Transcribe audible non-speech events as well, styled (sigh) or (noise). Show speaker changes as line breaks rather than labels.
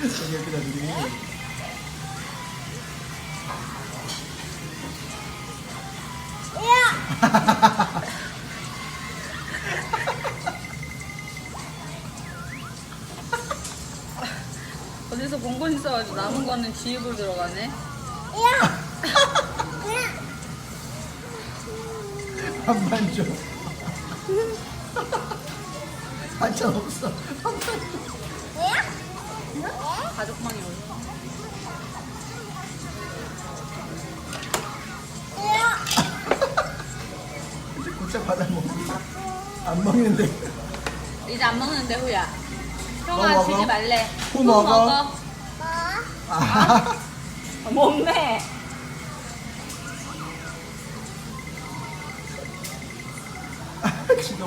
저기 이렇게 나중에.
어디서 본 건 있어가지고 남은 거는 지 입으로 들어가네.
한번 줘. (laughs) 반찬 없어.
가족만이 어디?
이제 국자 받아 먹는다. 안 먹는데.
이제 안 먹는데 후야. 형아 뭐
먹어,
주지 말래.
뭐 뭐 후 먹어. 아,
아, 먹네. (laughs) 지금